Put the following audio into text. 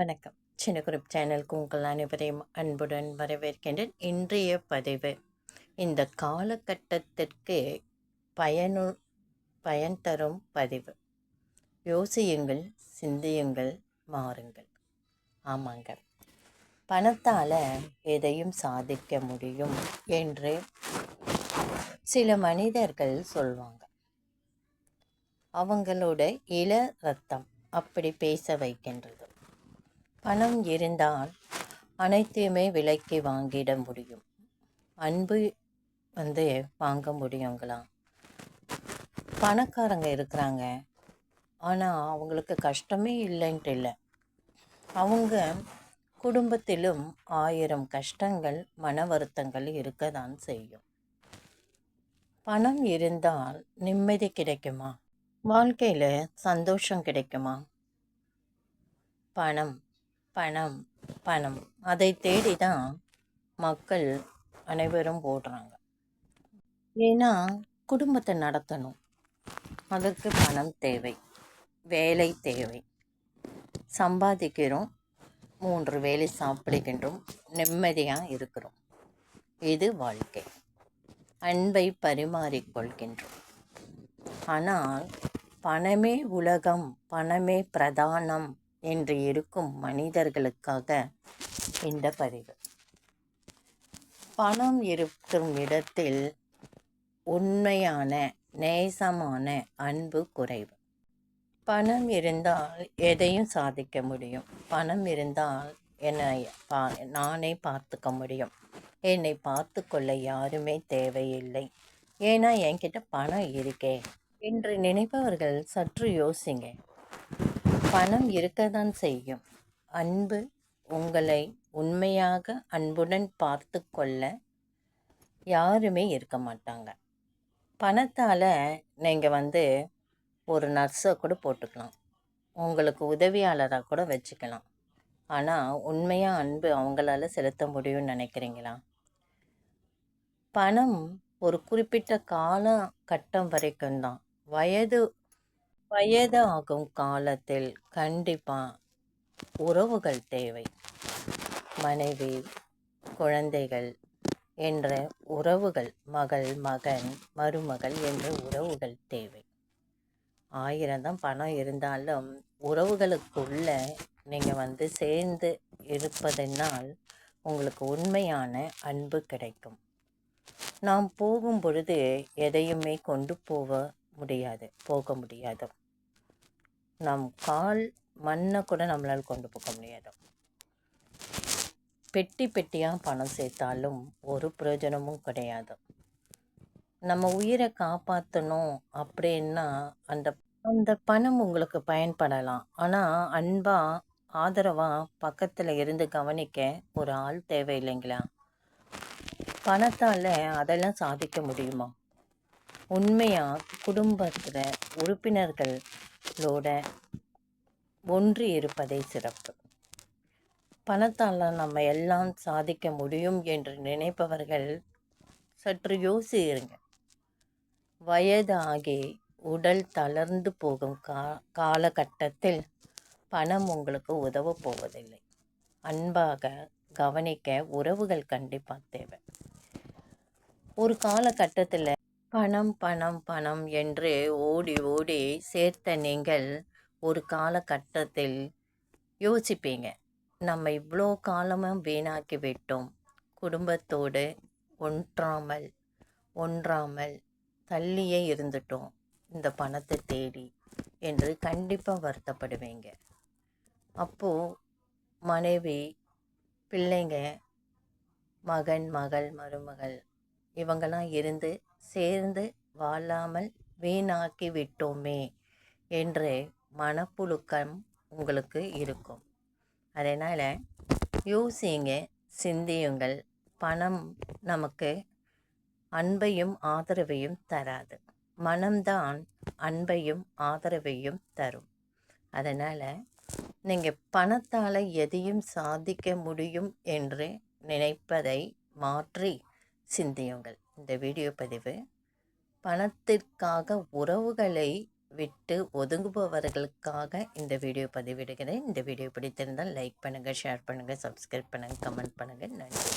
வணக்கம். சின்ன குரூப் சேனலுக்கு உங்கள் அனைவரையும் அன்புடன் வரவேற்கின்றேன். இன்றைய பதிவு இந்த காலகட்டத்திற்கு பயனு பயன் தரும் பதிவு. யோசியுங்கள் சிந்தியுங்கள் மாறுங்கள். ஆமாங்க. பணத்தால் எதையும் சாதிக்க முடியும் என்று சில மனிதர்கள் சொல்வாங்க. அவங்களோட இள ரத்தம் அப்படி பேச வைக்கின்றது. பணம் இருந்தால் அனைத்தையுமே விலைக்கு வாங்கிட முடியும். அன்பு வந்து வாங்க முடியுங்களா? பணக்காரங்க இருக்கிறாங்க. ஆனால் அவங்களுக்கு கஷ்டமே இல்லைன்ட்டு இல்லை. அவங்க குடும்பத்திலும் ஆயிரம் கஷ்டங்கள் மன வருத்தங்கள் இருக்க தான் செய்யும். பணம் இருந்தால் நிம்மதி கிடைக்குமா? வாழ்க்கையில் சந்தோஷம் கிடைக்குமா? பணம் பணம் பணம். அதை தேடி தான் மக்கள் அனைவரும் போடுறாங்க ஏன்னா குடும்பத்தை நடத்தணும். அதற்கு பணம் தேவை வேலை தேவை. சம்பாதிக்கிறோம் மூன்று வேலை சாப்பிடுகின்றோம் நிம்மதியாக இருக்கிறோம். இது வாழ்க்கை. அன்பை பரிமாறிக்கொள்கின்றோம் ஆனால் பணமே உலகம் பணமே பிரதானம். என்று இருக்கும் மனிதர்களுக்காக இந்த பதிவு. பணம் இருக்கும் இடத்தில் உண்மையான நேசமான அன்பு குறைவு. பணம் இருந்தால் எதையும் சாதிக்க முடியும். பணம் இருந்தால் என்னை பா நானே பார்த்துக்க முடியும். என்னை பார்த்து கொள்ள யாருமே தேவையில்லை. ஏன்னா என்கிட்ட பணம் இருக்கே. என்று நினைப்பவர்கள் சற்று யோசிங்க. பணம் இருக்க தான் செய்யும். அன்பு உங்களை உண்மையாக அன்புடன் பார்த்து கொள்ள யாருமே இருக்க மாட்டாங்க. பணத்தால் நீங்கள் வந்து ஒரு நர்ஸை கூட போட்டுக்கலாம். உங்களுக்கு உதவியாளராக கூட வச்சுக்கலாம். ஆனால் உண்மையாக அன்பு அவங்களால செலுத்த முடியும்னு நினைக்கிறீங்களா? பணம் ஒரு குறிப்பிட்ட கால கட்டம் வரைக்கும் தான். வயது வயது ஆகும் காலத்தில் கண்டிப்பாக உறவுகள் தேவை. மனைவி குழந்தைகள் என்ற உறவுகள் மகள் மகன் மருமகள் என்ற உறவுகள் தேவை. ஆயிரம் தான் பணம் இருந்தாலும் உறவுகளுக்குள்ள நீங்கள் வந்து சேர்ந்து இருப்பதனால் உங்களுக்கு உண்மையான அன்பு கிடைக்கும். நாம் போகும் பொழுது எதையுமே கொண்டு போக முடியாது போக முடியாது. நம் கால் மண்ணை கூட நம்மளால் கொண்டு போக முடியாது. பெட்டி பெட்டியாக பணம் சேர்த்தாலும் ஒரு பிரயோஜனமும் கிடையாது. நம்ம உயிரை காப்பாற்றணும் அப்படின்னா அந்த அந்த பணம் உங்களுக்கு பயன்படலாம். ஆனால் அன்பாக ஆதரவாக பக்கத்தில் இருந்து கவனிக்க ஒரு ஆள் தேவை இல்லைங்களா பணத்தால் அதெல்லாம் சாதிக்க முடியுமா? உண்மையாக குடும்பத்தில் லோட ஒன்றி இருப்பதே சிறப்பு. பணத்தால் நம்ம எல்லாம் சாதிக்க முடியும் என்று நினைப்பவர்கள் சற்று யோசிருங்க வயதாகி உடல் தளர்ந்து போகும் கா காலகட்டத்தில் பணம் உங்களுக்கு உதவ போவதில்லை. அன்பாக கவனிக்க உறவுகள் கண்டிப்பாக தேவை. ஒரு காலகட்டத்தில் பணம் பணம் பணம் என்று ஓடி ஓடி சேர்த்த நீங்கள் ஒரு காலகட்டத்தில் யோசிப்பீங்க. நம்ம இவ்வளோ காலமும் வீணாக்கி விட்டோம். குடும்பத்தோடு ஒன்றாமல் ஒன்றாமல் தள்ளியே இருந்துட்டோம். இந்த பணத்தை தேடி என்று கண்டிப்பாக வருத்தப்படுவீங்க. அப்போது மனைவி பிள்ளைங்க மகன் மகள் மருமகள் இவங்கெல்லாம் இருந்து சேர்ந்து வாழாமல் வீணாக்கி விட்டோமே என்று மனப்புழுக்கம் உங்களுக்கு இருக்கும். அதனால் யோசிங்க சிந்தியுங்கள். பணம் நமக்கு அன்பையும் ஆதரவையும் தராது. மனம்தான் அன்பையும் ஆதரவையும் தரும். அதனால் நீங்கள் பணத்தால் எதையும் சாதிக்க முடியும் என்று நினைப்பதை மாற்றி சிந்தியுங்கள். இந்த வீடியோ பதிவு பணத்திற்காக உறவுகளை விட்டு ஒதுங்குபவர்களுக்காக இந்த வீடியோ பதிவிடுகிறேன். இந்த வீடியோ பிடித்திருந்தால் லைக் பண்ணுங்கள் ஷேர் பண்ணுங்கள் சப்ஸ்கிரைப் பண்ணுங்கள் கமெண்ட் பண்ணுங்கள் நன்றி.